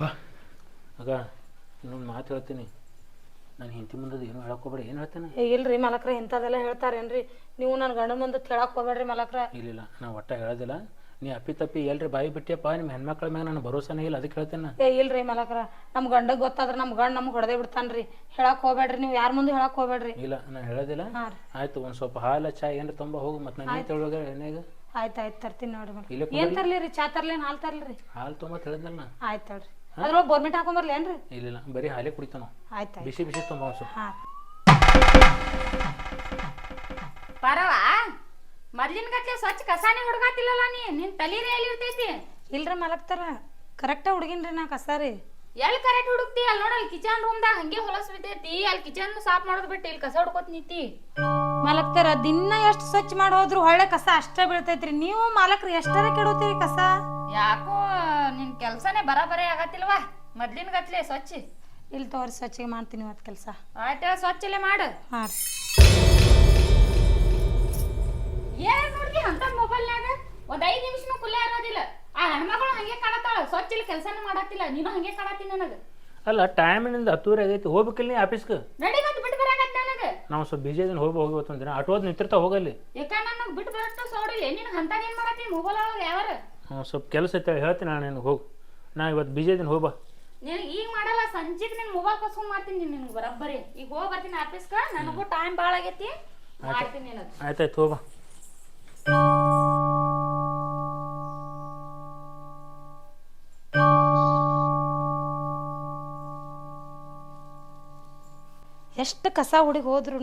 ಬಾ. ಆಗ ಇನ್ನೊಂದು ಮಾತು ಹೇಳ್ತೀನಿ. ನಾನು ಹಿಂತಿ ಮುಂದದ ಏನು ಹೇಳಕ್ಕೋಬೇಡ ಏನು ಹೇಳ್ತೇನೆ? ಏ ಇಲ್ರಿ ಮಲಕ್ರ ಇಂಥದೆಲ್ಲ ಹೇಳ್ತಾರೇನ್ರಿ? ನೀವು ನನ್ನ ಗಂಡನ ಮುಂದೆ ಹೇಳಕ್ ಹೋಗ್ಬೇಡ್ರಿ ಮಲಕ್ರ. ಇಲ್ಲ ನಾ ಒಟ್ಟ ಹೇಳೋದಿಲ್ಲ. ನೀ ಅಪ್ಪಿ ತಪ್ಪಿ ಎಲ್ರಿ ಬಾಯಿ ಬಿಟ್ಟಿಯಪ್ಪ ನಿಮ್ಮ ಹೆಣ್ಮಕ್ಳ ಮ್ಯಾಗ ನನಗೆ ಭರೋಸಾನೇ ಇಲ್ಲ ಅದಕ್ಕೆ ಹೇಳ್ತೇನೆ. ಏ ಇಲ್ರಿ ಮಲಕ್ರ ನಮ್ಮ ಗಂಡಗ್ ಗೊತ್ತಾದ್ರ ನಮ್ಮ ಗಂಡ ನಮ್ಗೆ ಹೊಡೆದೇ ಬಿಡ್ತಾನ್ರಿ. ಹೇಳಕ್ ಹೋಗ್ಬೇಡ್ರಿ ನೀವು ಯಾರ ಮುಂದೆ ಹೇಳಕ್ ಹೋಗ್ಬೇಡ್ರಿ. ಇಲ್ಲ ನಾನು ಹೇಳೋದಿಲ್ಲ. ಹಾ ರೀ. ಆಯ್ತು ಒಂದ್ ಸ್ವಲ್ಪ ಹಾಲು ಚಾ ಏನ್ರಿ ತುಂಬ ಹೋಗು ಮತ್ತೆ ನಾನು ಏನು ತೊಳಗ ಎಣ್ಣೆಗೆ? ಆಯ್ತು ಆಯ್ತು ತರ್ತೀನಿ ನೋಡ್ರಿ ಮೇಡಮ್ ಇಲ್ಲೇ ಏನ್ ತರ್ಲಿ ರೀ ಚಾ ತರ್ಲೇನ್ ಹಾಲು ತರ್ಲಿ ಹಾಲು ತುಂಬ ಹೇಳಿದ್ನಲ್ಲ ನಾ. ಆಯ್ತು ತಡ್ರಿ. ಅದ್ರೊಳಗೆ ಬೋರ್ಮಿಟ್ ಹಾಕೊಂಬರ್ಲೇನ್ರಿ ಇಲ್ಲ ಬರೀ ಹಾಲೇ ಕುಡಿತಾನ ಆಯ್ತು ಆಯ್ತು. ಬಿಸಿ ಬಿಸಿ ತುಂಬ ಒಂದು ಸ್ವಲ್ಪ. ಹಾಂ. ಪರವ? ಮೊದ್ಲಿನ ಗಟ್ಲೆ ಸ್ವಚ್ಛ ಕಸಾನೇ ಹುಡುಗಾತಿಲ್ಲಲ್ಲ ನೀ? ನಿನ್ ತಲೀರೇ ಎಲ್ಲಿ ಇರ್ತೈತಿ ಇಲ್ರಿ ಮಲಗ್ತಾರ. ಕರೆಕ್ಟಾ ಹುಡುಗಿನ್ರಿ ನಾ ಕಸ ರೀ ಎಲ್ಲಿ ಕರೆಕ್ಟ್ ಹುಡುಕ್ತಿ ಅಲ್ಲಿ ನೋಡಲ್ ಕಿಚನ್ ರೂಮ್ದಾಗ ಹಂಗೆ ಹೊಲಸ್ ಬಿದ್ದೈತಿ. ಅಲ್ಲಿ ಕಿಚನ್ ಸಾಫ್ ಮಾಡೋದ್ ಬಿಟ್ಟು ಇಲ್ಲಿ ಕಸ ಹುಡ್ಕೋತ್ ನಿಂತಿ. ಮಲಗ್ತಾರ. ದಿನ ಎಷ್ಟು ಸ್ವಚ್ಛ ಮಾಡೋದ್ರು ಹೊಳ್ಳೆ ಕಸ ಅಷ್ಟೇ ಬೀಳ್ತೈತ್ರಿ. ನೀವು ಮಾಲಕ್ರಿ ಎಷ್ಟರ ಕೆಡೋತೀರಿ ಕಸ? ಯಾಕೋ ನಿನ್ ಕೆಲ್ಸನೇ ಬರಾಬರಿ ಆಗತ್ತಿಲ್ವಾ? ಮೊದ್ಲಿನ ಗಟ್ಲೆ ಸ್ವಚ್ಛ. ಇಲ್ಲಿ ತೋರಿ ಸ್ವಚ್ಛಗೆ ಮಾಡ್ತೀನಿ ಇವತ್ತು ಕೆಲಸ. ಆಯ್ತ ಸ್ವಚ್ಛಲೆ ಮಾಡು. ಹಾಂ ರೀ. ಏನ್ ನೋಡ್ತಿ ಅಂತ ಮೊಬೈಲ್ನಾಗ ಒಂದ್ ಐದ್ ನಿಮಿಷನು ಕುಲ್ಲೇ ಇರೋದಿಲ್ಲ. ಆ ಹೆಣ್ಮಗಳು ಹಂಗೆ ಕಾಣತ್ತಾಳ. ಸ್ವಚ್ಛ ಇಲ್ಲಿ ಕೆಲ್ಸನೂ ಮಾಡತ್ತಿಲ್ಲ. ನೀನು ಹಂಗೆ ಕಾಣತ್ತೀನಿ ನನಗ. ಅಲ್ಲ ಟೈಮಿನಿಂದ ಹತ್ತೂವರೆ ಆಗೈತಿ. ಹೋಗ್ಬೇಕಿಲ್ಲ ನೀ ಆಫೀಸ್ಗೆ ನಡಿ ಮತ್ ಬಿಟ್ಟು ಬರಾಕತ್ ನನಗ. ನಾವು ಸ್ವಲ್ಪ ಬಿಜಿ ದಿನ ಹೋಗಿ ಹೋಗಿ ಅಂತಂದ್ರೆ ಆಟೋದ್ ನಿಂತಿರ್ತಾವ ಹೋಗಲ್ಲಿ ಯಾಕ ನನಗ್ ಬಿಟ್ಟು ಬರತ್ತ ಸೋಡಿಲ್ಲ ನಿನ್ ಹಂತ ಏನು ಮಾಡತ್ತಿ? ಮೊಬೈಲ್ ಒಳಗೆ ಯಾವಾರ? ಹ್ಞೂ ಸ್ವಲ್ಪ ಕೆಲಸ ಐತೆ ಹೇಳ್ತೀನಿ ನಾನು ನಿನಗೆ. ಹೋಗು. ನಾ ಇವತ್ತು ಬಿಜಿ ಇದೀನಿ ಹೋಗ್ಬಾ ನಿನಗೆ ಈಗ ಮಾಡಲ್ಲ ಸಂಜೆಗೆ ನಿನ್ನ ಮೊಬೈಲ್ ಕಸ್ಕೊಂಡ್ ಮಾಡ್ತೀನಿ ನಿನಗೆ ಬರಬ್ಬರಿ. ಈಗ ಹೋಗಿ ಬರ್ತೀನಿ ಆಫೀಸ್ಗೆ ನನಗೂ ಟೈಮ್ ಭಾಳ ಆಗೈತಿ. ಮಾಡ್ತೀನಿ ನಿನಗೆ. ಆಯ್ತಾಯ್ತು ಹೋಗಿ ಬಾ. ಎಷ್ಟು ಕಸ ಹುಡುಗಿ ಹೋದ್ರು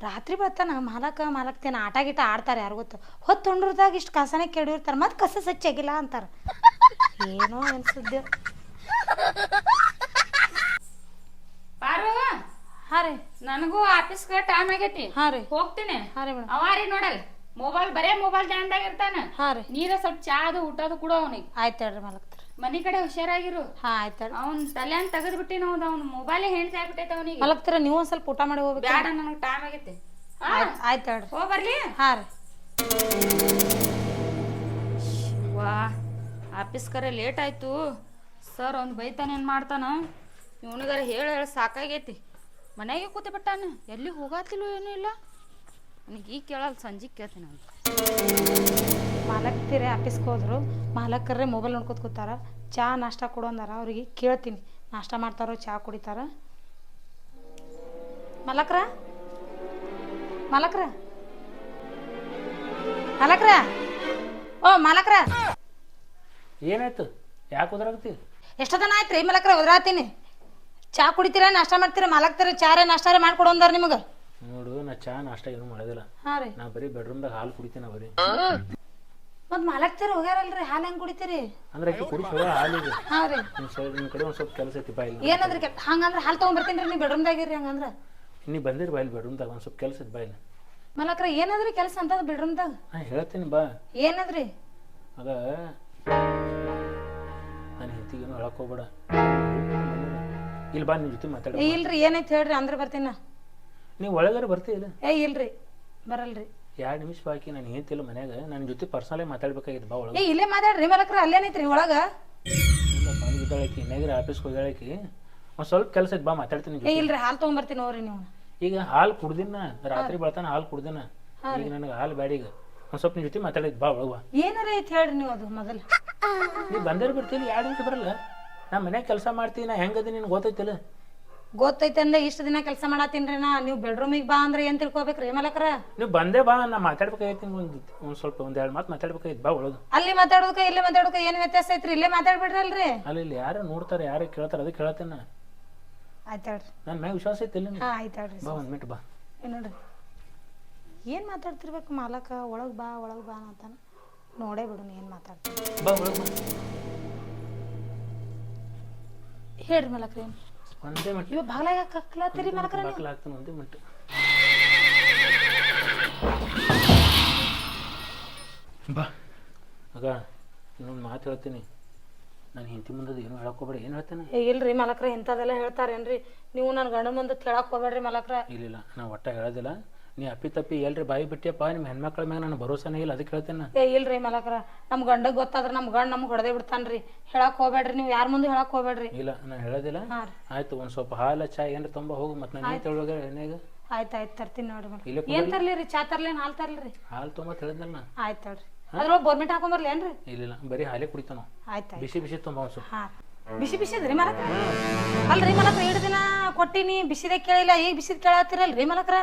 ರಾತ್ರಿ ಬರ್ತಾನ ಮಾಲಕ ಮಾಲಕ್ತೇನ ಆಟ ಗೀಟ ಆಡ್ತಾರೆ ಯಾರು ಗೊತ್ತು? ಹೊತ್ತು ಹೊಂಡ್ರದಾಗ ಇಷ್ಟು ಕಸನೇ ಕೆಡಿರ್ತಾರೆ ಮತ್ತೆ ಕಸ ಸಚ್ಚಾಗಿಲ್ಲ ಅಂತಾರ. ಏನೋ ಅನ್ಸುದ್ದು ಪಾರು ಹಾಂ ರೀ. ನನಗೂ ಆಫೀಸ್ಗೆ ಟೈಮ್ ಆಗೈತಿ. ಹಾಂ ರೀ. ಹೋಗ್ತೀನಿ. ಹಾ ರೀ ಮೇಡಮ್ ಅವಾರಿ ನೋಡಲ್. ಮೊಬೈಲ್ ಬರೇ ಮೊಬೈಲ್ ಧ್ಯಾನ್ದಾಗ ಇರ್ತಾನ. ಹಾಂ ರೀ. ನೀರ ಸ್ವಲ್ಪ ಚಾ ಅದು ಊಟದು ಕೂಡ ಅವನಿಗೆ. ಆಯ್ತು ಹೇಳ್ರಿ ಮಾಲಕ್ತಾರ ಮನಿ ಕಡೆ ಹುಷಾರಾಗಿರು. ಹಾಂ ಆಯ್ತು ಹೇಳ್ರಿ. ಅವ್ನ ತಲೆಯನ್ ತೆಗೆದು ಬಿಟ್ಟಿ ನಾವು ಅವ್ನ ಮೊಬೈಲೇ ಹೆಣ್ತಿ ಆಗ್ಬಿಟ್ಟೈತೆ ಅವನಿಗೆ. ಮಲಗ್ತಾರ ನೀವು ಒಂದು ಸ್ವಲ್ಪ ಊಟ ಮಾಡಿ ಹೋಗ್ಬೇಕು. ಬ್ಯಾಡ ನನಗೆ ಟೈಮ್ ಆಗೈತಿ. ಆಯ್ತು ಆಯ್ತು ಹೇಳ್ರಿ. ಹೋಗ್ ಬರ್ಲಿ. ಹಾಂ ರೀ. ವಾ ಆಫೀಸ್ ಕರೆ ಲೇಟ್ ಆಯ್ತು. ಸರ್ ಅವ್ನು ಬೈತಾನೆ ಏನು ಮಾಡ್ತಾನ? ಇವನಿಗಾರ ಹೇಳಿ ಹೇಳಿ ಸಾಕಾಗೈತಿ. ಮನೆಗೆ ಕೂತು ಬಿಟ್ಟಾನ ಎಲ್ಲಿ ಹೋಗಾತಿಲ್ಲೋ ಏನೂ ಇಲ್ಲ. ನನಗೆ ಈಗ ಕೇಳಲ್ಲ ಸಂಜೆ ಕೇಳ್ತೀನಿ ಅಂತ ಮಾಲಕ್ತಿರೇ ಆಫೀಸ್ಗೆ ಹೋದ್ರು. ಮಾಲಕರೇ ಮೊಬೈಲ್ ನೋಡ್ಕೊತ ಕೂತಾರ. ಚಾ ನಾಷ್ಟ ಕೊಡು ಅಂದಾರ. ಅವ್ರಿಗೆ ಕೇಳ್ತೀನಿ. ನಾಷ್ಟ ಮಾಡ್ತಾರೋ ಚಾ ಕುಡಿತಾರ. ಮಲಕ್ರ? ಮಲಕ್ರ? ಮಲಕ್ರ? ಓ ಮಲಕ್ರ? ಏನಾಯ್ತು? ಯಾಕೆ ಉದ್ರಾಗ್ತಿ ಎಷ್ಟು ದಿನ ಆಯ್ತು ರೀ ಮಲಕ್ರ? ಉದ್ರಾತೀನಿ. ಚಾ ಕುಡಿತೀರಾ ನಾಷ್ಟ ಮಾಡ್ತೀರಾ? ಮಲಕ್ತಾರ ಚಾರೇ ನಾಷ್ಟಾರೇ ಮಾಡ್ಕೊಡು ಅಂದಾರ ನಿಮಗೆ. ನಾ ಚಾ ನಾಷ್ಟ ಏನು ಮಾಡೋದಿಲ್ಲ. ಹಾಂ ರೀ. ನಾ ಬರೀ ಬೆಡ್ರೂಮ್ದಾಗ ಹಾಲು ಕುಡಿತೀನಿ ಬರೀ. ಮತ್ ಮಲಕ್ತಾರ ಹೋಗ್ಯಾರಲ್ರಿ? ಹಾಲು ಹೆಂಗ್ ಕುಡಿತೀರಿ? ಅಂದ್ರೆ ಆಕಿ ಕುಡಿ ಹೋಗ ಹಾಲಿಗೆ ಹಾಂ ರೀ. ನಿನ್ನ ಸ್ವಲ್ಪ ನಿನ್ನ ಕಡೆ ಒಂದ್ ಸ್ವಲ್ಪ ಕೆಲಸ ಐತಿ ಬಾ ಇಲ್ಲಿ ಏನಂದ್ರೆ ಕೆ ಹಂಗಂದ್ರೆ ಹಾಲು ತೊಗೊಂಬರ್ತೀನಿ ರೀ ನೀವು ಬೆಡ್ರೂಮ್ದಾಗಿರ್ರಿ ಹಂಗಂದ್ರೆ? ನೀ ಬಂದಿರ್ ಬಾ ಇಲ್ಲಿ ಬೆಡ್ರೂಮ್ದಾಗ ಒಂದು ಸ್ವಲ್ಪ ಕೆಲಸ ಐತಿ ಬಾ ಇಲ್ಲಿ ಮಲಕ್ರ ಏನದ್ರಿ ಕೆಲಸ ಅಂತದ ಬೆಡ್ರೂಮ್ದಾಗ ನಾ ಹೇಳ್ತೀನಿ ಬಾ. ಏನದ್ರಿ? ಅದ ನಾನು ಹೆಂಡತಿಗೇನು ಹೇಳಕ್ ಹೋಗ್ಬೇಡ. ಇಲ್ಲಿ ಬಾ ನಿನ್ ಜೊತೆ ಮಾತಾಡ ಏ ಇಲ್ರಿ ಏನೈತೆ ಹೇಳ್ರಿ ಅಂದ್ರೆ ಬರ್ತೀನ. ನೀವು ಒಳಗಾರ ಬರ್ತೀಯಲ್ಲ ಏ ಇಲ್ರಿ. ಬರಲ್ರಿ. ಎರಡು ನಿಮಿಷ ಬಾಕಿ ನಾನು ಹೇಳ್ತಿಲ್ಲ ಮನ್ಯಾಗ ನನ್ನ ಜೊತೆ ಪರ್ಸನಲಾಗಿ ಮಾತಾಡ್ಬೇಕಾಗಿತ್ತು ಬಾ ಏ ಒಳಗೆ ಇಲ್ಲೇ ಮಾತಾಡ್ರಿ ಮಲಕ್ರ ಅಲ್ಲೇನೈತ್ರಿ ಒಳಗ. ಇಲ್ಲ ಬಂದು ಬಿದ್ದಾಳಕಿ ಇನ್ನೇಗ್ರ ಆಫೀಸ್ಗೆ ಹೋಗ್ಯಾಳಕಿ. ಒಂದು ಸ್ವಲ್ಪ ಕೆಲಸ ಐತೆ ಬಾ ಮಾತಾಡ್ತೀನಿ ನಿನ್ ಏ ಜೊತೆ. ಇಲ್ರಿ ಹಾಲು ತೊಗೊಂಬರ್ತೀನಿ ನೋಡ್ರಿ ನೀವು. ಈಗ ಹಾಲು ಕುಡ್ದಿನ ರಾತ್ರಿ ಬೆಳ್ತಾನ ಹಾಲು ಕುಡ್ದಿನ. ಈಗ ನನಗೆ ಹಾಲು ಬ್ಯಾಡ ಈಗ. ಒಂದು ಸ್ವಲ್ಪ ನಿನ್ ಜೊತೆ ಮಾತಾಡಿದ್ ಬಾ ಒಳಗೆ ಬಾ. ಏನಾರ ಐತೆ ಹೇಳ್ರಿ ನೀವು ಅದು ಮೊದಲು. ನೀ ಬಂದರೆ ಬರ್ತೀನಿ ಎರಡು ನಿಮಿಷ ಬರಲ್ಲ? ನಾ ಮನ್ಯಾಗ ಕೆಲಸ ಮಾಡ್ತೀನಿ ನಾ ಹೆಂಗದಿ ನಿನ್ಗೆ ಗೊತ್ತೈತಿಲ್ಲ? ಗೊತ್ತೈತೆ ಅಂದ್ರೆ ಇಷ್ಟು ದಿನ ಕೆಲಸ ಮಾಡತ್ತೀನ್ರಿ ನಾ. ನೀವು ಬೆಡ್ರೂಮಿಗೆ ಬಾ ಅಂದ್ರೆ ಏನ್ ತಿಳ್ಕೊಬೇಕ್ರಿ ಮಲಕ್ರ? ನೀವು ಬಂದೇ ಬಾ ನಾ ಮಾತಾಡ್ಬೇಕಾಗೈತಿ ಒಂದು ಒಂದು ಸ್ವಲ್ಪ ಒಂದು ಎರಡು ಮಾತು ಮಾತಾಡ್ಬೇಕಾಗಿತ್ತು ಬಾ ಒಳಗೆ. ಅಲ್ಲಿ ಮಾತಾಡೋದಕ್ಕೆ ಇಲ್ಲಿ ಮಾತಾಡೋಕೆ ಏನು ವ್ಯತ್ಯಾಸ ಐತ್ರಿ? ಇಲ್ಲೇ ಮಾತಾಡ್ಬಿಡ್ರಲ್ರಿ? ಅಲ್ಲಿ ಇಲ್ಲಿ ಯಾರು ನೋಡ್ತಾರೆ ಯಾರು ಕೇಳ್ತಾರೆ ಅದಕ್ಕೆ ಕೇಳತ್ತೇನ ಆಯ್ತು ಹೇಳ್ರಿ. ನನ್ನ ಮ್ಯಾಗ ವಿಶ್ವಾಸ ಐತಿಲ್ಲ ಹಾ ಆಯ್ತು ಹೇಳ್ರಿ. ಬಾ ಒಂದು ಮಿನಿಟ್ ಬಾ. ಏ ನೋಡ್ರಿ. ಏನು ಮಾತಾಡ್ತಿರ್ಬೇಕು ಮಾಲಕ? ಒಳಗೆ ಬಾ ಒಳಗೆ ಬಾ ಅಂತಾನ ನೋಡೇ ಬಿಡು ಏನು ಮಾತಾಡ್ತೀನಿ ಬಾ ಒಳಗೆ ಹೇಳ್ರಿ ಮಲಕ್ರ. ಒಂದೇ ಮಟ್ಟ. ಇವ ಬಾಗ್ಲಾಗ ಕಕ್ಲಾತಿರಿ ಮಲಕ್ರ ನೀವು ಬಾಕಲ್ ಹಾಕ್ತೀನಿ ಒಂದೇ ಮಟ್ಟ. ಬಾ. ಅಗ ಇನ್ನೊಂದು ಮಾತು ಹೇಳ್ತೀನಿ. ನಾನು ಹಿಂತಿ ಮುಂದದು ಏನು ಹೇಳಕ್ ಹೋಗ್ಬೇಡ. ಏನು ಹೇಳ್ತೇನೆ? ಏ ಇಲ್ರಿ ಮಲಕ್ರ ಇಂಥದೆಲ್ಲ ಹೇಳ್ತಾರೇನ್ರಿ? ನೀವು ನನ್ನ ಗಂಡ ಮುಂದೆ ಕೇಳಕ್ ಹೋಗ್ಬೇಡ್ರಿ ಮಲಕ್ರ. ಇಲ್ಲ. ನಾ ಒಟ್ಟ ಹೇಳೋದಿಲ್ಲ. ನೀ ಅಪ್ಪಿ ತಪ್ಪಿ ಎಲ್ರಿ ಬಾಯಿ ಬಿಟ್ಟಿಯಪ್ಪ ನಿಮ್ಮ ಹೆಣ್ಮಕ್ಳ ಮ್ಯಾಗ ನನಗೆ ಭರೋಸನೇ ಇಲ್ಲ ಅದಕ್ಕೆ ಹೇಳ್ತೇನೆ. ಏ ಇಲ್ರಿ ಮಲಕ್ರ ನಮ್ಮ ಗಂಡಗ್ ಗೊತ್ತಾದ್ರ ನಮ್ಮ ಗಂಡ ನಮ್ಗೆ ಹೊಡೆದೇ ಬಿಡ್ತಾನ್ರಿ. ಹೇಳಕ್ ಹೋಗ್ಬೇಡ್ರಿ ನೀವು ಯಾರ ಮುಂದೆ ಹೇಳಕ್ ಹೋಗ್ಬೇಡ್ರಿ. ಇಲ್ಲ ನಾನು ಹೇಳೋದಿಲ್ಲ. ಹಾ ರೀ. ಆಯ್ತು ಒಂದ್ ಸ್ವಲ್ಪ ಹಾಲು ಚಾ ಏನ್ರಿ ತುಂಬ ಹೋಗು ಮತ್ತೆ ನಾನು ತಿಳೋಗ ಎಣ್ಣೆಗ. ಆಯ್ತು ಆಯ್ತು ತರ್ತೀನಿ ನೋಡಿ ಮೇಡಮ್ ಇಲ್ಲೇ ಏನ್ ತರ್ಲಿ ರೀ ಚಾ ತರ್ಲಿ ಹಾಲು ತರ್ಲಿ ಹಾಲು ತುಂಬಾ ಹೇಳಿದ್ನಲ್ಲ ನಾ. ಆಯ್ತು ತಡ್ರಿ. ಅದ್ರೊಳಗೆ ಬೋರ್ಮಿಟ್ ಹಾಕೊಂಬರ್ಲಿ ಏನ್ರಿ? ಇಲ್ಲ ಬರೀ ಹಾಲೇ ಕುಡಿತಾನ ಆಯ್ತು ಆಯ್ತು. ಬಿಸಿ ಬಿಸಿ ತುಂಬ ಒಂದು ಸ್ವಲ್ಪ. ಹಾ. ಬಿಸಿ ಬಿಸಿ ಅದ್ರಿ ಮಲಕ್ರ? ಅಲ್ರಿ ಮಲಕ್ರ ಎರಡು ದಿನ ಕೊಟ್ಟಿನಿ ಬಿಸಿದೇ ಕೇಳಿಲ್ಲ ಈಗ ಬಿಸಿದ ಕೇಳತ್ತೀರಲ್ರಿ ಮಲಕ್ರ?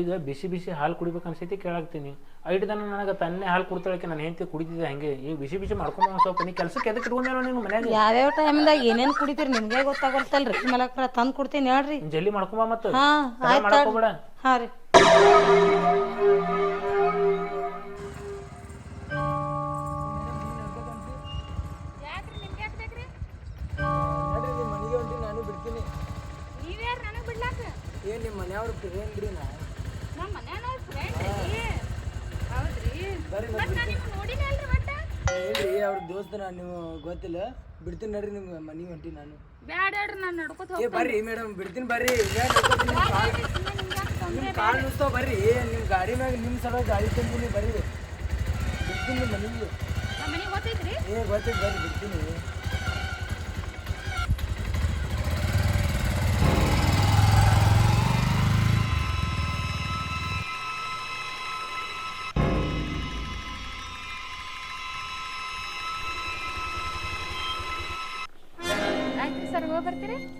ಈಗ ಬಿಸಿ ಬಿಸಿ ಹಾಲು ಕುಡಿಬೇಕು ಅನ್ಸೈತಿ ಕೇಳಾಕ್ತೀನಿ. ಐದು ದಿನ ನನಗೆ ತನ್ನೇ ಹಾಲು ಕುಡ್ತಾಳಕ್ಕೆ ನಾನು ಹೆಂಡತಿ ಕುಡಿತಿದ್ದೆ ಹಂಗೆ. ಈಗ ಬಿಸಿ ಬಿಸಿ ಮಾಡ್ಕೊಂಡು ಒಂದು ಸ್ವಲ್ಪ ನೀ ಕೆಲ್ಸಕ್ಕೆ ಎದಕ್ಕೆ ಇಟ್ಕೊಂಡೇನೋ ನಿಮ್ಮ ಮನ್ಯಾಗ? ಯಾವ್ಯಾವ ಟೈಮ್ದಾಗ ಏನೇನ್ ಕುಡಿತೀರಿ ನಿಮ್ಗೆ ಗೊತ್ತಾಗಲ್ತಲ್ರಿ ಮಲಕ್ರ ತಂದ್ ಕೊಡ್ತೀನಿ ಹೇಳ್ರಿ. ಜಲ್ದಿ ಮಾಡ್ಕೊಂಬ ಮತ್ತು. ಹಾ ಆಯ್ತು ಮಾಡ್ಕೋಬೇಡ. ಹಾ ರೀ. ಏನ್ ಫ್ರೆಂಡ್ ರೀ ನಾ ನಮ್ಮ ಮನೆಯವ್ರ ಫ್ರೆಂಡ್ ರೀ ಹೌದ್ರಿ. ಬರ್ರಿ ಮತ್ತೆ ನಾನು ನಿಮ್ಗೆ ನೋಡಿನ ಅಲ್ರಿ ಮತ್ತೆ ಹೇಳ್ರಿ ಅವ್ರ ದೋಸ್ತ ನಾ ನೀವು ಗೊತ್ತಿಲ್ಲ. ಬಿಡ್ತೀನಿ ನಡ್ರಿ ನಿಮ್ಮ ಮನೆಗೆ ಹೊಂಟಿ ನಾನು. ಬ್ಯಾಡ ಹೇಳ್ರಿ ನಾನು ನಡ್ಕೋತ ಏ ಬರ್ರಿ ಮೇಡಮ್ ಬಿಡ್ತೀನಿ ಬರ್ರಿ. ಈಗ ನಡ್ಕೊತೀನಿ, ನಿಮ್ ಕಾಲ್ ನುಸ್ತಾವ ಬರ್ರಿ. ನಿಮ್ಮ ಗಾಡಿ ಮ್ಯಾಗ ನಿಮ್ಮ ಸಲ ಗಾಡಿ ತಂದಿನಿ ಬರ್ರಿ. ಬಿಡ್ತೀನಿ ನಿಮ್ಮ ಮನೆಗೆ. ನಮ್ಮ ಮನೆಗೆ ಗೊತ್ತೈತ್ರಿ? ಏ ಗೊತ್ತೈತೆ ಬರ್ರಿ ಬಿಡ್ತೀನಿ.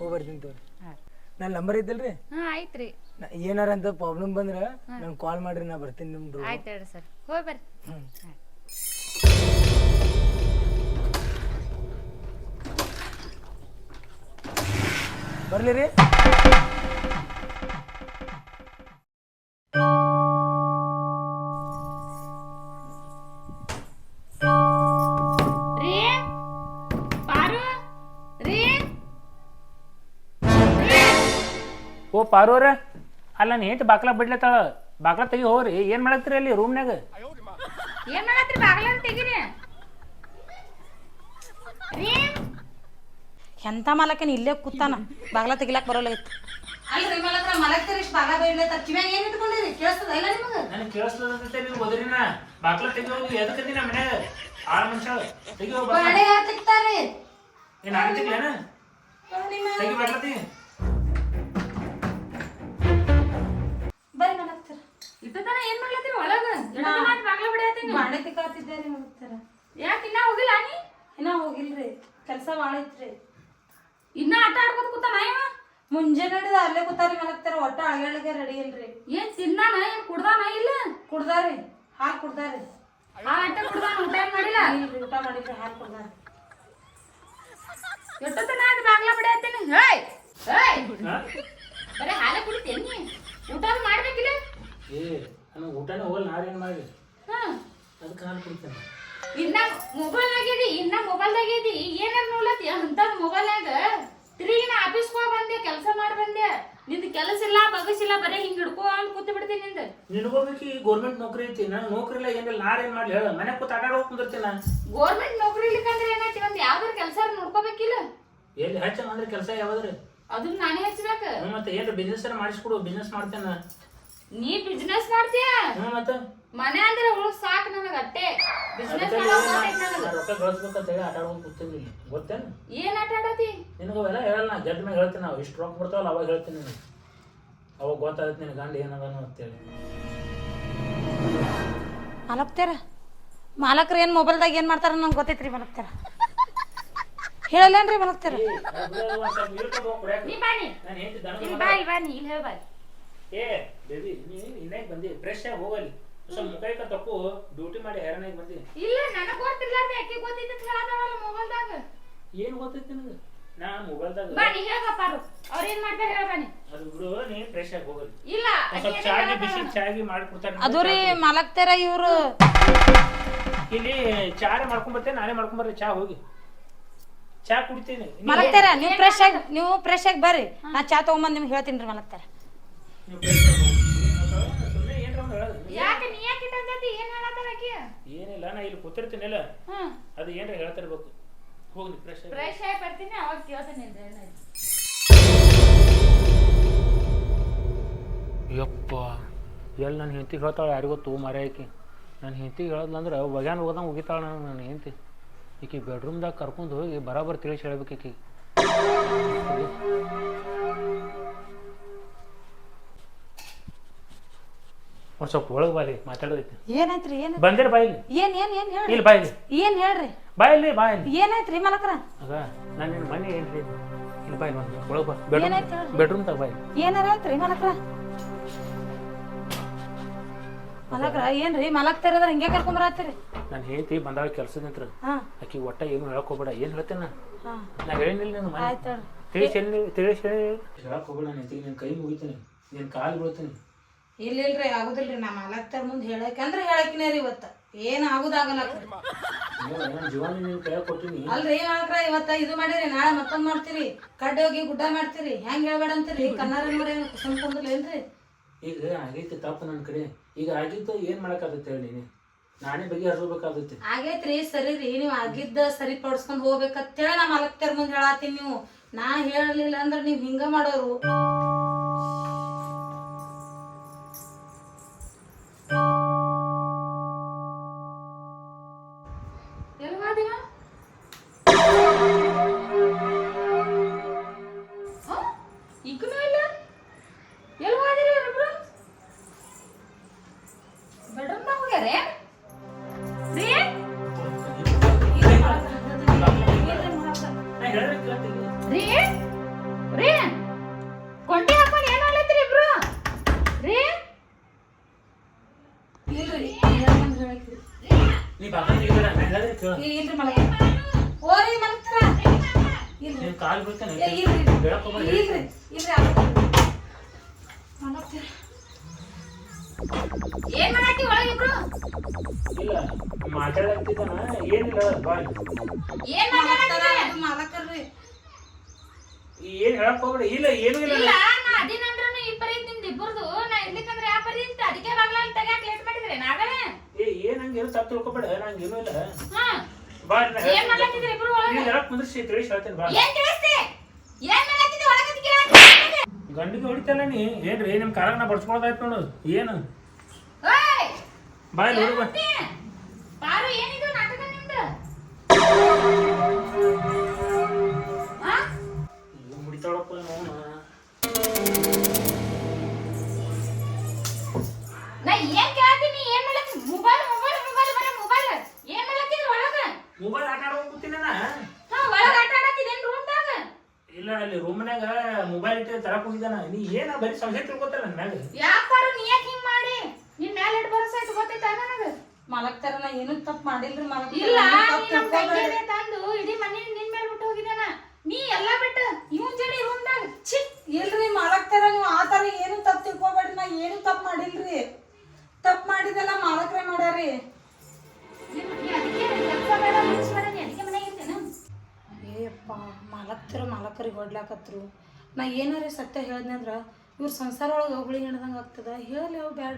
ಬರ್ತೀನಿ ತೋರಿ. ನನ್ನ ನಂಬರ್ ಐತಲ್ರಿ? ಹಾ ಆಯ್ತ್ರಿ. ನಾ- ಏನಾರ ಅಂತ ಪ್ರಾಬ್ಲಮ್ ಬಂದ್ರೆ ನಂಗೆ ಕಾಲ್ ಮಾಡ್ರಿ ನಾ ಬರ್ತೀನಿ ನಿಮ್ದು. ಆಯ್ತು ಹೇಳ್ರಿ ಸರ್. ಹೋಗಿ ಬರ್ರಿ. ಬರ್ಲಿ ರೀ. ಪಾರೋರ? ಅಲ್ಲ ನಾನು ಹೆಂಡತಿ ಬಾಕ್ಲ ಬಿಡ್ಲತ್ತಾಳ? ಬಾಕ್ಲ ತೆಗಿ ಹೋಗ್ರಿ. ಏನು ಮಾಡತ್ತೀರಿ ಅಲ್ಲಿ ರೂಮ್ನಾಗ ಏನ್ ಮಾಡತ್ರಿ ಬಾಗ್ಲ ತೆಗೀರಿ. ರೀ ಎಂತ ಮಲಕನ್ ಇಲ್ಲೇ ಕೂತಾನ? ಬಾಗ್ಲ ತೆಗಿಲಾಕ್ ಬರೋಲ್ಲ ಇತ್ತು ಅಲ್ರಿ ಮಲಕ್ರ ಮಲಕ್ತಿರಿ ಇಷ್ಟು ಕಿವ್ಯಾಗ ಏನ್ ಇಟ್ಕೊಂಡಿರಿ? ಕೇಳಿಸ್ತದ ಇಲ್ಲ ನಿಮಗೆ? ನನಗೆ ಕೇಳಿಸ್ತದಂತೆ ನೀವು ಓದ್ರಿನ ಬಾಕ್ಲ ತೆಗಿ ಹೋಗಿ ಎದಕ್ಕೆ ದಿನ ಮನ್ಯಾಗ? ಆಳ ಮನುಷ್ಯ. ತೆಗಿ ಹೋಗಿ ಬಾಕ್ಲ ಗಾಡಿ ಯಾರು ತೆಗಿತಾರ್ರಿ ಏನು ಆಗ್ತಿಲ್ಲ ತೆಗಿ ಬಾಕ್ಲ ತೆಗಿ. ಇಟ್ಟತನ ಏನ್ ಮಾಡ್ಲತ್ತೀರಿ ಒಳಗ? ಎಡತನ ಬಾಗ್ಲ ಬಿಡತ್ತೀನಿ ಬಾಂಡೆ ರೀ ಮಲಕ್ತಾರ ಯಾಕೆ ಇನ್ನ ಹೋಗಿಲ್ಲ ನೀ? ಇನ್ನ ಹೋಗಿಲ್ರಿ ಕೆಲಸ ಭಾಳ ಐತ್ರಿ ಇನ್ನ ಆಟ ಆಡ್ಕೊತ ಕೂತಾನ ಇವ? ಮುಂಜಾನೆ ಹಿಡಿದ ಅಲ್ಲೇ ಕೂತಾರಿ ಮಲಗ್ತಾರ ಒಟ್ಟ ಅಳಗಳಿಗೆ ರೆಡಿ ಇಲ್ರಿ ಏನ್ ತಿನ್ನಾನ ಏನ್ ಕುಡ್ದಾನ ಇಲ್ಲ? ಕುಡ್ದಾರಿ ಹಾಲು ಕುಡ್ದಾರಿ ಆ ಆಟ ಕುಡ್ದಾನ ಊಟ ಏನ್ ಮಾಡಿಲ್ಲ? ಇಲ್ರಿ ಊಟ ಮಾಡಿದ್ರೆ ಹಾಲು ಕುಡ್ದಾರ ಎಷ್ಟೊತ್ತನ ಆಯ್ತು ಬಾಗ್ಲ ಬಿಡತ್ತೀನಿ ಹೇಯ್ ಹೇಯ್? ಬರೀ ಹಾಲ ಕುಡಿತೇನಿ ಊಟ ಮಾಡ್ಬೇಕಿಲ್ಲ? ಏ ನನಗೆ ಊಟನೇ ಹೋಗಲ್ಲ ನಾರೇನು ಮಾಡಿ ಹಾ. ಅದಕ್ಕೆ ಹಾಲು ಕುಡಿತೇನೆ. ಇನ್ನ ಮೊಬೈಲ್ ಆಗಿದಿ ಇನ್ನ ಮೊಬೈಲ್ ಆಗ್ಯದಿ ಏನಾರ ನೋಡ್ಲತ್ತಿ? ಅಂತ ಮೊಬೈಲ್ನಾಗ ತಿರುಗಿನ ಆಫೀಸ್ ಹೋಗಿ ಬಂದೆ ಕೆಲಸ ಮಾಡಿ ಬಂದೆ. ನಿಂದು ಕೆಲಸ ಇಲ್ಲ ಬಗಸಿಲ್ಲ ಬರೀ ಹಿಂಗ್ ಹಿಡ್ಕೋ ಅಂತ ಕೂತ್ ಬಿಡ್ತೀನಿ ನಿಂದು. ನಿನಗೋಬೇಕು ಈ ಗೌರ್ಮೆಂಟ್ ನೌಕರಿ ಐತಿ. ನನಗೆ ನೌಕರಿ ಇಲ್ಲ ಏನಿಲ್ಲ ನಾರೇನು ಮಾಡಲಿ? ಹೇಳು ಮನೆ ಕೂತ್ ಆಟ ಆಡೋಕೆ ನಾನು. ಗೋರ್ಮೆಂಟ್ ನೌಕರಿ ಇಲ್ಲಿಕಂದ್ರೆ ಏನಾಯ್ತಿ? ಒಂದ್ ಯಾವ್ದಾರ ಕೆಲಸ ನೋಡ್ಕೋಬೇಕಿಲ್ಲ. ಎಲ್ಲಿ ಹಚ್ಚ ಅಂದ್ರೆ ಕೆಲಸ ಯಾವ್ದ್ರಿ? ಅದನ್ನ ನಾನೇ ಹಚ್ಬೇಕ. ಹ್ಞೂ ಮತ್ತೆ ಏನು ಬಿಸ್ನೆಸ್ ಮಾಡಿಸ್ಕೊಡು ಬಿಸ್ನೆಸ್ ಮಾಡ್ತೇನೆ. ನೀ ಬಿಸ್ನೆಸ್ ಮಾಡ್ತೀಯ? ಹ್ಞೂ ಮತ್ತೆ? ಮನೆ ಅಂದ್ರೆ ಉಳು ಸಾಕು ನನಗ ಅಟ್ಟೆ. ಬಿಸ್ನೆಸ್ ನನಗ. ನಾ ರೊಕ್ಕ ಗಳಿಸ್ಬೇಕಂತ ಹೇಳಿ ಆಟ ಗೊತ್ತೇನು? ಏನ್ ಆಟ ಆಡತಿ? ನಿನಗೆ ಅವೆಲ್ಲ ಹೇಳಲ್ಲ ನಾ ಮೇಲೆ ಹೇಳ್ತೀನಿ ನಾವು. ಇಷ್ಟು ರೊಕ್ಕ ಬರ್ತಾವಲ್ಲ ಅವಾಗ ಹೇಳ್ತೀನಿ ನಿನಗೆ. ಅವಾಗ ಗೊತ್ತಾಗುತ್ತೆ ನಿನ್ನ ಗಂಡ ಏನದನು ಅಂತೇಳಿ ಮಲಕ್ತಾರ ಮಾಲಕ್ರು ಏನು ಮೊಬೈಲ್ದಾಗ ಏನು ಮಾಡ್ತಾರ ನಂಗೆ ಗೊತ್ತೈತ್ರಿ ಮಲಕ್ತಾರ ಹೇಳಲ್ಲೇನ್ರಿ ಮಲಕ್ತಾರ ನೀ ಬಾನಿ ಇಲ್ಲಿ ಬಾ ಇಲ್ಲಿ ನೀ ಇಲ್ಲಿ ಏ ಬೇಬಿ ನೀ ಇನ್ನೇಕ್ ಬಂದಿ? ಫ್ರೆಶ್ ಆಗಿ ಹೋಗಲಿ. ಸ್ವಲ್ಪ ಮುಖೈಕ ತಪ್ಪು ಡ್ಯೂಟಿ ಮಾಡಿ ಹೈರಾಣಾಗಿ ಬಂದಿ ಇಲ್ಲ ನನಗೆ ಗೊತ್ತಿರ್ಲಾರ್ದೆ ಅಕ್ಕಿ ಗೊತ್ತಿದ್ದ ಹೇಳದವಲ್ಲ ಮೊಬೈಲ್ದಾಗ. ಏನು ಗೊತ್ತೈತಿ ನಿನಗೆ? ನಾ ಮೊಬೈಲ್ದಾಗ. ಬಾ ನೀ ಹೇಳ್ಬಾ ಅವ್ರು ಅವ್ರ ಏನ್ ಮಾಡ್ತಾರೆ ಹೇಳ ಬಾನಿ ಅದು ಬಿಡು ನೀ ಫ್ರೆಶ್ ಆಗಿ ಹೋಗಲಿ. ಇಲ್ಲ ಸ್ವಲ್ಪ ಚಾಗಿ ಬಿಸಿ ಚಾಗಿ ಮಾಡ್ಕೊಡ್ತಾರೆ ಅದು ರೀ ಮಲಗ್ತಾರ ಇವರು. ಇಲ್ಲಿ ಚಾರೆ ಮಾಡ್ಕೊಂಬರ್ತೇನೆ ನಾನೇ ಮಾಡ್ಕೊಂಬರ್ರಿ ಚಾ ಹೋಗಿ. ಚಾ ಕುಡಿತೀನಿ. ನೀ- ನೀವು ಫ್ರೆಶ್ ಆಗಿ ನೀವು ಫ್ರೆಶ್ ಆಗಿ ಬರ್ರಿ. ನಾ ಚಾ ತೊಗೊಂಬಂದು ನಿಮ್ಗೆ ಹೇಳ್ತೀನಿ ರೀ ಮಲಕ್ತಾರ ಯಾಕೆ ನೀ ಯಾಕೆ ಇಟ್ಟಂತತಿ ಏನ್ ಹೇಳತ್ತಾರ ಆಕಿ ಏನಿಲ್ಲ ನಾ ಇಲ್ಲಿ ಕೂತಿರ್ತೀನಿಲ್ಲ ಅದು ಏನ್ರ ಹೇಳ್ತಿರ್ಬೇಕು. ಹೋಗ್ಲಿ ಫ್ರೆಶ್ ಆಗಿ. ಫ್ರೆಶ್ ಆಗಿ ಬರ್ತೀನಿ ಅವಾಗ ಕೇಳ್ತೀನಿ ನಿಂದ ಏನಾಯ್ತು ಯಪ್ಪ ಎಲ್ಲಿ ನನ್ನ ಹೆಂಡತಿ ಹೇಳ್ತಾಳೆ ಯಾರಿಗೂ ತೂ ಆಕಿ. ನನ್ನ ಹೆಂಡತಿಗೆ ಹೇಳದ್ಲಂದ್ರೆ ಒಗ್ಯಾನ ಹೋದಂಗೆ ಹೋಗಿತಾಳೆ ನಾನು ನನ್ನ ಹೆಂಡತಿ. ಈಕಿ ಬೆಡ್ರೂಮ್ದಾಗ ಕರ್ಕೊಂಡು ಹೋಗಿ ಬರಾಬರ್ ತಿಳಿಸಿ ಹೇಳ್ಬೇಕು ಈಕಿ. ಒಂದು ಸ್ವಲ್ಪ ಒಳಗ್ ಬಾರಿ ಮಾತಾಡೋದೈತಿ. ಏನಾಯ್ತ್ರಿ ಏನ್ ಬಂದಿರ ಬಾಯಿಲಿ. ಏನ್ ಏನ್ ಏನ್ ಹೇಳ್ರಿ? ಇಲ್ಲಿ ಬಾಯಿಲಿ. ಏನ್ ಹೇಳ್ರಿ? ಬಾಯಿಲಿ ಬಾಯಿಲಿ. ಏನಾಯ್ತ್ರಿ ಮಲಕ್ರ? ಅದ ನಾನು ನಿನ್ನ ಮನೆ ಏನ್ರಿ? ಇಲ್ಲಿ ಬಾಯಿಲಿ ಒಂದು ಒಳಗೆ ಬಾ. ಬೆಡ್ರೂಮ್ ಏನಾಯ್ತು ಹೇಳ್ರಿ? ಬೆಡ್ರೂಮ್ ತಗ ಬಾಯಿ ಏನಾರ ಆಯ್ತ್ರಿ ಮಲಕ್ರ? ಮಲಕ್ರ ಏನ್ರಿ? ಮಲಕ್ ತೆರದ್ರ ಹಿಂಗೆ ಕರ್ಕೊಂಡ್ ಬರತ್ತೀರಿ? ನಾನು ಹೇಳ್ತಿ ಬಂದಾಗ ಕೆಲಸದಿಂತ್ರ ಹಾ. ಆಕಿ ಒಟ್ಟ ಏನು ಹೇಳಕ್ ಏನ್ ಏನು ಹೇಳ್ತೇನೆ ನಾ ಹಾ. ನಾ ಹೇಳಿನಿಲ್ಲ ನಿನ್ನ ಮನೆ. ಆಯ್ತು ಹೇಳ್ರಿ. ತಿಳಿಸಿ ಹೇಳಿ ತಿಳಿಸಿ ಹೇಳಿ. ಹೇಳಕ್ ಹೋಗ್ಬೇಡ ನಾನು ನಿನ್ನ ಕೈ ಮುಗಿತೀನಿ. ನಿನ್ನ ಕಾಲು ಬೀಳ್ತೀನಿ. ಇಲ್ಲ ಇಲ್ರಿ ಆಗುದಿಲ್ರಿ ನಮ್ಮ ಮಲಕ್ತಾರ ಮುಂದೆ ಹೇಳಕ್ಕೆ ಅಂದ್ರೆ ಹೇಳಕಿನೇ ರೀ ಇವತ್ತ. ಏನ್ ಆಗುದಾಗಲ್ಲ ಅಲ್ರಿ ಏನ್ ಮಾಡ್ರ ಇವತ್ತ ಇದು ಮಾಡಿರಿ ನಾಳೆ ಮತ್ತೊಂದ್ ಮಾಡ್ತೀರಿ. ಕಡ್ಡೆ ಹೋಗಿ ಗುಡ್ಡ ಮಾಡ್ತೀರಿ. ಹೆಂಗ್ ಹೇಳ್ಬೇಡ ಅಂತೀರಿ? ಕನ್ನಡ ನೋಡಿ ಸುಮ್ಕೊಂಡ್ಲೇನ್ರಿ ಈಗ ಆಗೈತಿ ತಪ್ಪು ನನ್ನ ಕಡೆ. ಈಗ ಆಗಿದ್ದು ಏನ್ ಮಾಡಕ್ಕಾಗತ್ತೆ ಹೇಳಿ ನೀನು? ನಾನೇ ಬಗೆಹರಿಸ್ಬೇಕಾಗತ್ತೆ ಆಗೈತ್ರಿ ಸರಿ ರೀ. ನೀವು ಆಗಿದ್ದ ಸರಿ ಪಡಿಸ್ಕೊಂಡ್ ಹೋಗ್ಬೇಕಂತೇಳಿ ನಾ ಮಲಕ್ತಾರ ಮುಂದೆ ಹೇಳತ್ತೀನಿ ನೀವು. ನಾ ಹೇಳಲಿಲ್ಲ ಅಂದ್ರೆ ನೀವ್ ಹಿಂಗ ಮಾಡೋರು. ನೀ ಮಲಗ ಓರಿ ಕಾಲು ಏನ್ ಇಲ್ಲ ಮಾತಾಡಕ್ತಿದ್ದಾನ ಏನಿಲ್ಲ ಏನ್ ಅದು ಏನ್ ಹೇಳಕ್ ಹೋಗ್ಬೇಡ ಇಲ್ಲ ಏನು ಇಲ್ಲ ಇಬ್ಬರದು ನಾ ಇರ್ಲಿಕ್ಕಂದ್ರೆ ಇತ್ತು ಅದಕ್ಕೆ ಬಾಗ್ಲ ಲೇಟ್ ನಾಗಲೇ ಏ ಏನ್ ಹಂಗೇನು ತಪ್ಪು ತಿಳ್ಕೊಬೇಡ ಏನೂ ಇಲ್ಲ. ಬಾ ಏನ್ ಮಾಡ್ಲತ್ತಿದ್ರಿ ಇಬ್ರು ಒಳಗೆ? ನೀನ್ ಹೇಳಕ್ ಮುಂದ್ರಿಸಿ ತಿಳಿಸಿ ಹೇಳ್ತೇನೆ ಬಾ. ಏನ್ ತಿಳಿಸ್ತಿ? ಏನ್ ಗಂಡಿಗೆ ಹೊಡಿತಲ್ಲ ನೀ? ಏನ್ರಿ ನಿಮ್ ಕಾಲಾಗ ನಾ ಬಡ್ಸ್ಕೊಳದಾಯ್ತು ನೋಡು ಏನು? ಓಯ್ ಬಾಯ್ ನೋಡಿ ಬಾ ಏನ್ತಿ? ಪಾರು ಏನಿದು ನಾಟಕ ನಿಮ್ದು? ಹಾ ಏನ್ ಮುಡಿತಾಳಪ್ಪ ನೋನ ಮೊಬೈಲ್ ಆಟ ಆಡೋ ಕೂತೀನಿ ಇಲ್ಲ ಅಲ್ಲಿ ರೂಮ್ನಾಗ ಮೊಬೈಲ್ ಇಟ್ಟು ತರಕ್ ಹೋಗಿದ್ದಾನ ನೀ. ಏನ ಬರೀ ಸಂಶಯ ತಿಳ್ಕೊತಾರ ನನ್ನ ಮ್ಯಾಗ? ಯಾಕಾರ ನೀ ಯಾಕೆ ಹಿಂಗ್ ಮಾಡಿ? ನಿನ್ ಮೇಲೆ ಇಟ್ಟು ಬರೋಸ ಆಯ್ತು ನನಗೆ? ಮಲಗ್ತಾರ ನಾ ಏನು ತಪ್ಪು ಮಾಡಿಲ್ರಿ ಮಲಗ್ತಾರ ಇಲ್ಲ ತಂದು ಇಡೀ ಮನೆ ನಿನ್ ಮೇಲೆ ಬಿಟ್ಟು ಹೋಗಿದಾನ ನೀ. ಎಲ್ಲಾ ಬಿಟ್ಟು ಇವನ್ ಜಡಿ ರೂಮ್ದಾಗ ಛಿ. ಇಲ್ರಿ ಮಾಡಕ್ತಾರ ನೀವು ಆ ಥರ ಏನು ತಪ್ಪು ತಿಳ್ಕೊಬೇಡ್ರಿ ನಾ ಏನು ತಪ್ಪು ಮಾಡಿಲ್ರಿ. ತಪ್ಪು ಮಾಡಿದೆಲ್ಲ ಮಾಲಕ್ರೆ ಮಾಡ್ಯಾರಿ. ಏಯಪ್ಪ ಮಾಲಕ್ತಿರ ಮಾಲಕರಿಗೆ ಹೊಡ್ಲಾಕತ್ರು. ನಾ ಏನಾರ ಸತ್ಯ ಹೇಳ್ದೆ ಅಂದ್ರ ಇವ್ರ ಸಂಸಾರ ಒಳಗೆ ಹುಳಿ ಹಿಡ್ದಂಗ ಆಗ್ತದ? ಹೇಳಿ ಅವ್ ಬ್ಯಾಡ?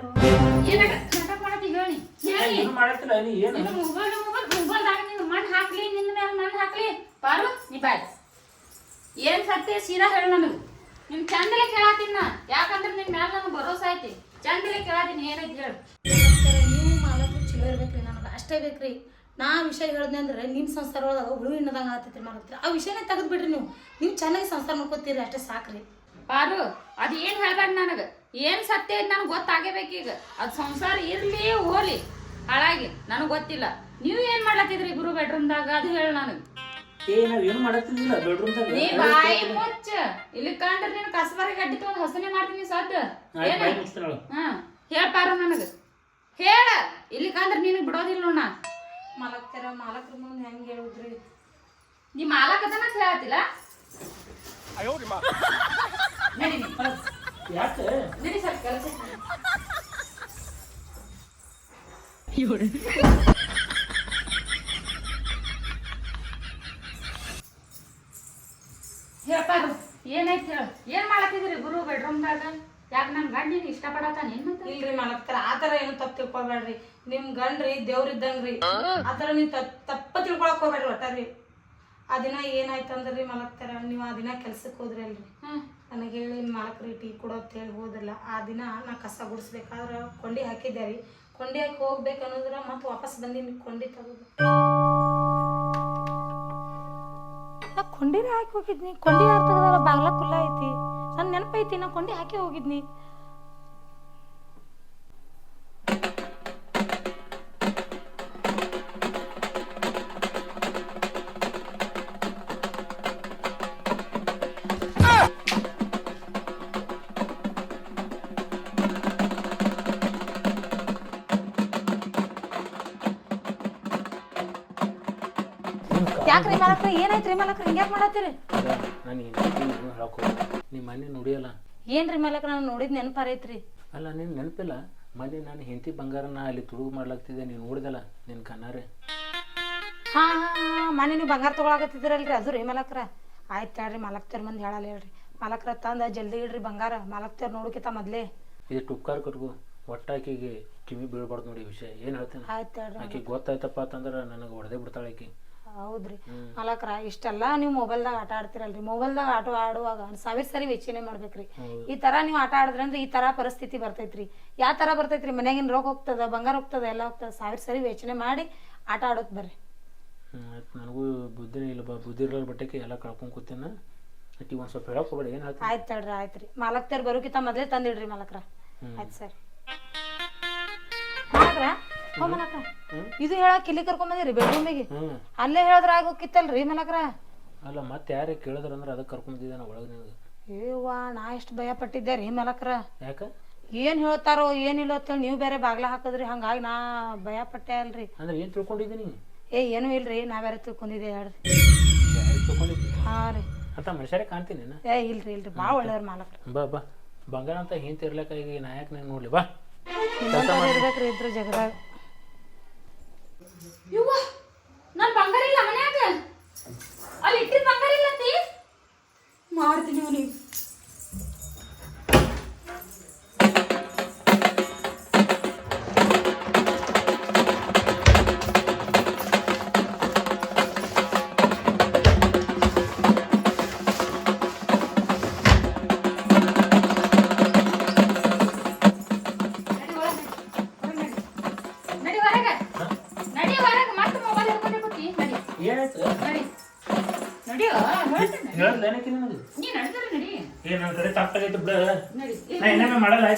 ಏನು ಸತ್ಯ? ಸೀದಾ ಹೇಳ ನನಗೆ. ನಿಮ್ ಚಂದಲೆ ಕೇಳತ್ತೀನಿ ನಾ. ಯಾಕಂದ್ರೆ ನಿಮ್ ಮ್ಯಾಲ ನನಗೆ ಭರೋಸಾ ಐತಿ. ಚಂದಲೆ ಕೇಳತ್ತೀನಿ ಏನೈತಿ ಹೇಳು. ನೀವು ಮಾಲಕ್ರು ಚಲೋ ಇರ್ಬೇಕ್ರಿ ನನಗೆ. ಅಷ್ಟೇ ಬೇಕ್ರಿ. ನಾ ವಿಷಯ ಹೇಳ್ದೆ ಅಂದ್ರೆ ನಿಮ್ಮ ಸಂಸಾರ ಒಳಗೆ ಹುಳು ಹಿಣ್ಣದಂಗ ಆಗ್ತೈತ್ರಿ ಮಾಲಕ್ರಿ ಆ ವಿಷಯನೇ ತೆಗೆದು ಬಿಡ್ರಿ ನೀವು. ನೀವು ಚೆನ್ನಾಗಿ ಸಂಸಾರ ಮಾಡ್ಕೋತೀರಿ ಅಷ್ಟೇ ಸಾಕ್ರಿ. ಪಾರು ಅದು ಏನು ಹೇಳ್ಬೇಡ ನನಗೆ? ಏನು ಸತ್ಯ ಐತಿ ನನಗೆ ಗೊತ್ತಾಗಬೇಕೀಗ ಅದು ಸಂಸಾರ ಇರ್ಲಿ ಹೋಲಿ ಹಾಳಾಗಿ. ನನಗೆ ಗೊತ್ತಿಲ್ಲ. ನೀವು ಏನು ಮಾಡ್ಲತ್ತಿದ್ರಿ ಇಬ್ರು ಬೆಡ್ರೂಮ್ದಾಗ? ಅದು ಹೇಳು ನನಗೆ. ಏ ನಾವ್ ಏನು ಮಾಡತ್ತಿಲ್ಲ ಬೆಡ್ರೂಮ್ದಾಗ. ನೀ ಬಾಯಿ ಮುಚ್ಚ. ಇಲ್ಲಿ ಕಂಡ್ರೆ ನೀನು ಕಸಬಾರಿ ಗಡ್ಡಿ ತಗೊಂಡು ಹಸನೆ ಮಾಡ್ತೀನಿ ಸದ್ದು. ಏನ? ಹಾ ಹೇಳ್ ಪಾರು ನನಗೆ. ಹೇಳ. ಇಲ್ಲಿ ಕಂಡ್ರೆ ನಿನಗೆ ಬಿಡೋದಿಲ್ಲ ನೋಡ ಮಾಲಕ್ತಾರ ಮಾಲಕ್ರ ಮುಂದೆ ಹೆಂಗೆ ಹೇಳುದ್ರಿ? ನೀ ಮಾಲಕತನ ಹೇಳತ್ತಿಲ್ಲ? ನಡಿ ನೀ, ಯಾಕೆ? ನಡಿ ಸರ್ ಕೆಲಸ ಹೇಳ್ಪಾರು ಏನಾಯ್ತು ಹೇಳು. ಏನ್ ಮಾಡತ್ತಿದ್ರಿ ಗುರು ಬೆಡ್ರೂಮ್ದಾಗ ಯಾಕೆ ನನ್ನ ಗಂಡಿನ ನೀನು ಇಷ್ಟಪಡತ್ತಾನೇನು ಮತ್ತೆ ಇಲ್ರಿ ಮಾಲಕ್ತಾರ ಆ ಥರ ಏನು ತಪ್ಪು ತಿಳ್ಕೊಬೇಡ್ರಿ. ನಿಮ್ಮ ಗಂಡ್ರಿ ದೇವ್ರಿದ್ದಂಗ್ರಿ ಆ ಥರ ನೀವು ತಪ್ಪ ತಪ್ಪ ತಿಳ್ಕೊಳಕ್ ಹೋಗ್ಬೇಡ್ರಿ ಒಟ್ಟಾರಿ ಆ ದಿನ ಏನಾಯ್ತು ಅಂದ್ರಿ ಮಲಕ್ತಾರ ನೀವು ಆ ದಿನ ಕೆಲ್ಸಕ್ಕೆ ಹೋದ್ರಿ ಅಲ್ರಿ. ಹ್ಮ್. ನನಗೆ ಹೇಳಿ ಮಾಲಕ್ರಿ ಟೀ ಕೊಡೋ ಅಂತ ಹೇಳಿ ಹೋದಿಲ್ಲ ಆ ದಿನ ನಾ ಕಸ ಗುಡಿಸ್ಬೇಕಾದ್ರೆ ಕೊಂಡಿ ಹಾಕಿದ್ದೆ ರೀ. ಕೊಂಡಿ ಹಾಕಿ ಹೋಗ್ಬೇಕು ಅನ್ನೋದ್ರ ಮತ್ತೆ ವಾಪಸ್ ಬಂದೀನಿ ಕೊಂಡಿ ತಗೋದು. ನಾ ಕೊಂಡಿರ ಹಾಕಿ ಹೋಗಿದ್ನಿ. ಕೊಂಡಿ ಯಾರು ತೆಗ್ದಾರ? ಬಾಗ್ಲ ಕುಲ್ಲ ಐತಿ. ನನ್ನ ನೆನಪೈತಿ ನಾ ಕೊಂಡಿ ಹಾಕಿ ಹೋಗಿದ್ನಿ. ಯಾಕ್ರಿ ಮಾಲಕ್ರಿ? ಏನಾಯ್ತ್ರಿ ಮಾಲಕ್ರಿ? ಹಿಂಗ್ಯಾಕ್ ಮಾಡತ್ತೀರಿ? ನಾನು ನಿಮ್ಮ ಮನೆ ನೋಡಿಯಲ್ಲ? ಏನ್ರಿ ಮಲಕ ನಾನು ನೋಡಿದ್ ನೆನಪಾರೈತ್ರಿ ಅಲ್ಲ ನೀನು ನೆನಪಿಲ್ಲ? ಮನೆ ನಾನು ಹೆಂಡತಿ ಬಂಗಾರನ ಅಲ್ಲಿ ತುಡುಗು ಮಾಡ್ಲಾಗ್ತಿದ್ದೆ ನೀನು ನೋಡಿದಲ್ಲ? ನಿನ್ನ ಕಣ್ಣಾರೆ. ಹಾ ಹಾ ಹಾ ಮನೆ ನೀವು ಬಂಗಾರ ತೊಗೊಳಕತ್ತಿದ್ರಲ್ರಿ ಅದು ರೀ ಮಾಲಕ್ರ. ಆಯ್ತು ಹೇಳ್ರಿ ಮಾಲಕ್ತೇರ್ ಮಂದಿ ಹೇಳಲ್ಲ ಹೇಳ್ರಿ. ಮಾಲಕ್ರ ತಂದ ಜಲ್ದಿ ಇಡ್ರಿ ಬಂಗಾರ ಮಾಲಕ್ತೇರ್ ನೋಡಕಿತ ಮೊದ್ಲೇ. ಇದು ಟುಕ್ಕಾರ್ ಕಟ್ಗು ಒಟ್ಟಾಕಿಗೆ ಕಿವಿ ಬೀಳ್ಬಾರ್ದು ನೋಡಿ ವಿಷಯ. ಏನು ಹೇಳ್ತೇನೆ? ಆಯ್ತು ಹೇಳ್ರಿ ಆಕೆ ಗೊತ್ತಾಯ್ತಪ್ಪ ಅಂತಂದ್ರೆ ನನಗೆ ಹೊಡೆದೇ ಬಿಡ್ತಾಳೆ ಆಕಿ. ಹೌದ್ರಿ. ಅಲ್ಲಕ್ರ ಇಷ್ಟೆಲ್ಲ ನೀವು ಮೊಬೈಲ್ದಾಗ ಆಟ ಆಡ್ತಿರಲ್ರಿ. ಮೊಬೈಲ್ದಾಗ ಆಟ ಆಡುವಾಗ ಸಾವಿರ ಸರಿ ವೆಚ್ಚನೆ ಮಾಡ್ಬೇಕ್ರಿ. ಈ ತರ ನೀವು ಆಟ ಆಡಿದ್ರೆ ಅಂದ್ರೆ ಈ ತರ ಪರಿಸ್ಥಿತಿ ಬರ್ತೈತ್ರಿ. ಯಾವ ತರ ಬರ್ತೈತ್ರಿ? ಮನ್ಯಾಗಿನ ರೋಗ ಹೋಗ್ತದ ಬಂಗಾರ ಹೋಗ್ತದ ಎಲ್ಲ ಹೋಗ್ತದ. ಸಾವಿರ ಸರಿ ವೆಚ್ಚನೆ ಮಾಡಿ ಆಟ ಆಡೋಕ್ ಬರ್ರಿ. ಆಯ್ತು. ನನಗೂ ಬುದ್ಧಿನೇ ಇಲ್ಲ ಬಾ. ಬುದ್ಧಿ ಇರಲ್ಲ ಬಟ್ಟೆಗೆ ಎಲ್ಲ ಕಳ್ಕೊಂಡು ಕೂತೀನ. ಅಟ್ಟಿ ಒಂದು ಸ್ವಲ್ಪ ಹೇಳಕ್ಕೆ ಹೋಗ್ಬೇಡ ಏನು ಹೇಳ್ತೀನಿ ಆಯ್ತು ತಡ್ರಿ ಆಯ್ತು ರೀ. ಮಾಲಕ್ತೇರ್ ಬರೋಕಿತ ಮೊದ್ಲೇ ತಂದಿಡ್ರಿ ಮಾಲಕ್ರ. ಆಯ್ತು ಸರಿ. ಮಾಲಕ್ರ ಹೋ ಇದು ಹೇಳಕ್ ಇಲ್ಲಿ ಕರ್ಕೊಂಬಂದಿರಿ ಬೆಡ್ರೂಮಿಗೆ ಅಲ್ಲೇ ಹೇಳಿದ್ರ ಆಗ ಮಲಕ್ರ. ಅಲ್ಲ ಮತ್ತೆ ಯಾರೇ ಕೇಳಿದ್ರಂದ್ರೆ ಅದಕ್ಕೆ ಕರ್ಕೊಂಬಂದಿದ್ದೆ ನಾ ಒಳಗೆ ನಿನಗೆ. ಏವ್ವಾ ನಾ ಎಷ್ಟು ಭಯ ಪಟ್ಟಿದ್ದೆ ರೀ ಮಲಕ್ರ. ಯಾಕೆ? ಏನ್ ಹೇಳ್ತಾರೋ ಏನಿಲ್ಲ ಅಂತೇಳಿ ನೀವು ಬೇರೆ ಬಾಗ್ಲ ಹಾಕಿದ್ರಿ ಹಂಗಾಗಿ ನಾ ಭಯ ಪಟ್ಟೆ ಅಲ್ರಿ. ಅಂದ್ರೆ ಏನು ತಿಳ್ಕೊಂಡಿದ್ದೀನಿ ಏ ಏನು ಇಲ್ರಿ ನಾ ಬೇರೆ ತಿಳ್ಕೊಂಡಿದ್ದೆ ಹೇಳ್ರಿ. ಯಾರಿಗೆ ತಿಳ್ಕೊಂಡಿದ್ದಿ? ಹಾ ರೀ. ಅಂತ ಮನುಷ್ಯರೇ ಕಾಣ್ತೀನಿ ನಾ ಏ ಇಲ್ರಿ ಇಲ್ರಿ ಬಾ ಒಳ್ಳೆಯವ್ರ ಮಾಲಕ್ರ. ಬಾ ಬಾ. ಬಂಗಾರ ಅಂತ ಹಿಂತಿರ್ಲಕ್ಕ ಈಗ ನಾಯಕ್ ನಾನು ನೋಡ್ಲಿ ಬಾ. ಇರ್ಬೇಕ್ರಿ ಇದ್ರ ಜಗದಾಗ. ಇವ್ವ ನಾನು ಬಂಗಾರ ಇಲ್ಲ ಮನ್ಯಾಗ. ಅಲ್ಲಿ ಇಟ್ಟಿದ್ ಬಂಗಾರ ಇಲ್ಲ ಮಾಡ್ತೀನಿ ನೀವು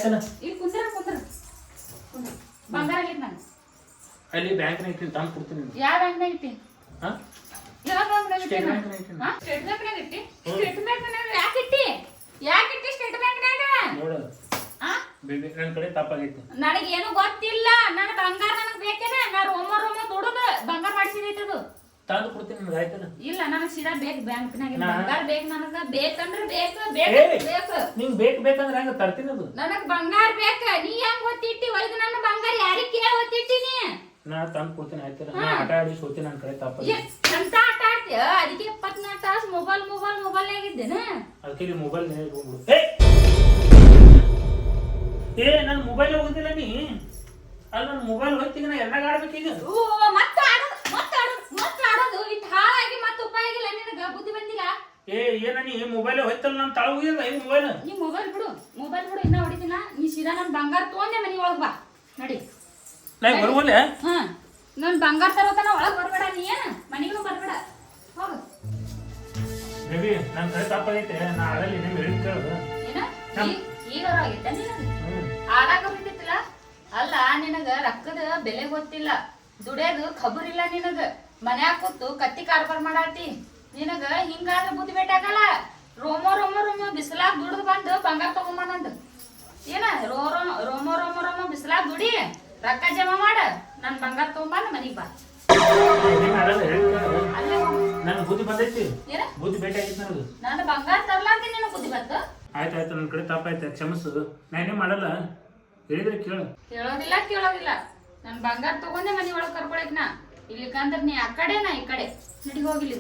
ಇನ್ನೊಮ್ಮೆ ಇಲ್ಲಿ ಕುಂದ್ರ ಕುಂದ್ರ ಕುಂದ್ರ. ಬಂಗಾರ ಆಗೈತೆ ನಾನು. ಅಲ್ಲಿ ಬ್ಯಾಂಕ್ನಾಗ ಇಟ್ಟಿನಿ ತಂದು ಕೊಡ್ತೀನಿ ನಿನಗೆ. ಯಾವ ಬ್ಯಾಂಕ್ನಾಗ ಇಟ್ಟಿ ಸ್ಟೇಟ್ಮೆಂಟ್ ಯಾವ ಬ್ಯಾಂಕ್ನಾಗ ಇಟ್ಟಿ ಸ್ಟೇಟ್ ಬ್ಯಾಂಕ್ನಾಗ ಇಟ್ಟಿನಿ. ಹಾ? ಇಟ್ಟಿ. ಸ್ಟೇಟ್ ಬ್ಯಾಂಕ್ನಾಗ ಯಾಕೆ ಇಟ್ಟಿ? ಯಾಕೆ ಇಟ್ಟಿ ಸ್ಟೇಟ್ ಬ್ಯಾಂಕ್ನಾಗ ನೋಡು. ಆ ಬೇಬಿ ನನ್ನ ಕಡೆ ತಪ್ಪಾಗೈತೆ ನನಗೇನು ಗೊತ್ತಿಲ್ಲ. ನನ್ನ ಬಂಗಾರ ನನಗೆ ಬೇಕೇನೆ. ನಾನು ರೋಮ ರೋಮ ದುಡುದು. ಬಂಗಾರ ಮಾಡಿಸಿದೈತೆ ಅದು ತಂದು ಕೊಡ್ತೀನಿ ಆಯ್ತಲ್ಲ ಇಲ್ಲ ನನಗೆ ಸೀದಾ ಬೇಕು ಬ್ಯಾಂಕ್ನಾಗ ನಾ- ಬಂಗಾರ ಬೇಕು ನನಗ ಬೇಕಂದ್ರೆ ಬೇಕು ಏ ಬೇಕು ಬೇಕು. ನಿಂಗೆ ಬೇಕು ಬೇಕಂದ್ರೆ ಹೆಂಗ ತರ್ತೀನಿ ಅದು? ನನಗ್ ಬಂಗಾರ ಬೇಕ ನೀ ಹೆಂಗ್ ಒತ್ತಿಟ್ಟಿ ಒಯ್ದು ನನ್ನ ಬಂಗಾರ ಯಾರಿಗೆ ಕೇಳ ಒತ್ತಿಟ್ಟಿನಿ ನಾ? ತಂದು ಕೊಡ್ತೀನಿ ಆಯ್ತದ ನಾ ಆಟ ಆಡಿ ಸೋತೀನಿ ನನ್ನ ಕಡೆ ತಪ್ಪಾಗಿ ಎಂತ ಆಟ ಆಡ್ತೀಯ? ಅದಕ್ಕೆ ಇಪ್ಪತ್ನಾಲ್ಕು ತಾಸು ಮೊಬೈಲ್ ಮೊಬೈಲ್ ಮೊಬೈಲ್ ಇದ್ದೇನ? ಅದಕ್ಕೆ ಇಲ್ಲಿ ಮೊಬೈಲ್ ಇಟ್ಕೊಂಡ್ಬಿಡು. ಏ! ಏ ನನ್ನ ಮೊಬೈಲ್ ಹೋಗುದಿಲ್ಲ ನೀ? ಅಲ್ಲ ನನ್ನ ಮೊಬೈಲ್ ಹೋಗ್ತೀನಿ ನಾ ಎಲ್ಲ ಆಡ್ಬೇಕೀಗ. ಮತ್ತೆ ಮತ್ತೆ ಆಡೋದು ಮತ್ತೆ ಆಡೋದು ಇಟ್ಟು ಹಾಳಾಗಿ ಮತ್ತೆ ಉಪಾಯ ಆಗಿಲ್ಲ ನಿನಗ ಬುದ್ಧಿ ಬಂದಿಲ್ಲ ಏ ಏನ ನೀ ಮೊಬೈಲ್ ಹೋಯ್ತಲ್ಲ ನನ್ನ ತಳ ಹೋಗಿಲ್ಲ ಈ ಮೊಬೈಲ್ ನೀ ಮೊಬೈಲ್ ಬಿಡು. ಮೊಬೈಲ್ ಬಿಡು ಇನ್ನ ಹೊಡಿತೀನ ನೀ. ಸೀದಾ ನನ್ನ ಬಂಗಾರ ತೊಗೊಂಡೆ ಮನೆ ಒಳಗೆ ಬಾ. ನಡಿ. ನಾ ಬರುವಲ್ಲ ಹಾ. ನನ್ನ ಬಂಗಾರ ತರೋತನ ಒಳಗೆ ಬರಬೇಡ ನೀ. ಏನು ಮನಿಗೂ ಬರ್ಬೇಡ. ಹೋಗು. ಬೇಬಿ ನನ್ನ ಕಡೆ ತಪ್ಪಾಗೈತೆ ನಾ ಆಡಲ್ಲಿ ನೀವು ಹೇಳಿ ಕೇಳು ಏನ? ಈಗ ಆಗೈತೆ ಆಡಾಕ ಬಿಟ್ಟಿತ್ತಿಲ್ಲ ಅಲ್ಲ ನಿನಗ ರೊಕ್ಕದ ಬೆಲೆ ಗೊತ್ತಿಲ್ಲ. ದುಡಿಯೋದು ಖಬರ್ ಇಲ್ಲ ನಿನಗ. ಮನ್ಯಾಗ ಕೂತು ಕತ್ತಿ ಕಾರ್ಬಾರ್ ಮಾಡಾತಿ. ನಿನಗ ಹಿಂಗಾದ ಬುದ್ಧಿ ಬೇಟಾಗಲ್ಲ ರೋಮೋ ರೋಮೋ ರೋಮೋ ಬಿಸಿಲಾಗ ದುಡ್ದು ಬಂದು ಬಂಗಾರ ತಗೊಂಬಂದು ಏನ? ರೋ ರೋಮ ರೋಮೋ ರೋಮೋ ರೋಮೋ ಬಿಸಿಲಾಗ ದುಡಿ ರೊಕ್ಕ ಜಮಾ ಮಾಡ ನನ್ ಬಂಗಾರ ತಗೊಂಬಂದ ಮನಿಗ್ ಬಾ. ನೀನ್ ಬುದ್ಧಿ ಬಂದೈತಿ. ಬುದ್ಧಿ ನನಗೆ. ನಾನು ಬಂಗಾರ ತರ್ಲಾರ್ದೆ ನಿನಗೆ ಬುದ್ಧಿ ಬಂತು? ಆಯ್ತು ಆಯ್ತು ನನ್ನ ಕಡೆ ತಪ್ಪಾಯ್ತು ಕ್ಷಮಿಸು? ನಾ ಮಾಡಲ್ಲ? ಹೇಳಿದ್ರೆ ಕೇಳು. ಕೇಳೋದಿಲ್ಲ ಕೇಳೋದಿಲ್ಲ. ನಾನು ಬಂಗಾರ ತಗೊಂಡೆ ಮನಿ ಒಳಗ್ ಕರ್ಕೊಳಕ್ ನಾ. ಇಲ್ಲಿಕಂದ್ರ ನೀ ಆ ಕಡೆನಾ ಈ ಕಡೆ? ನಡಿ ಹೋಗಿಲಿ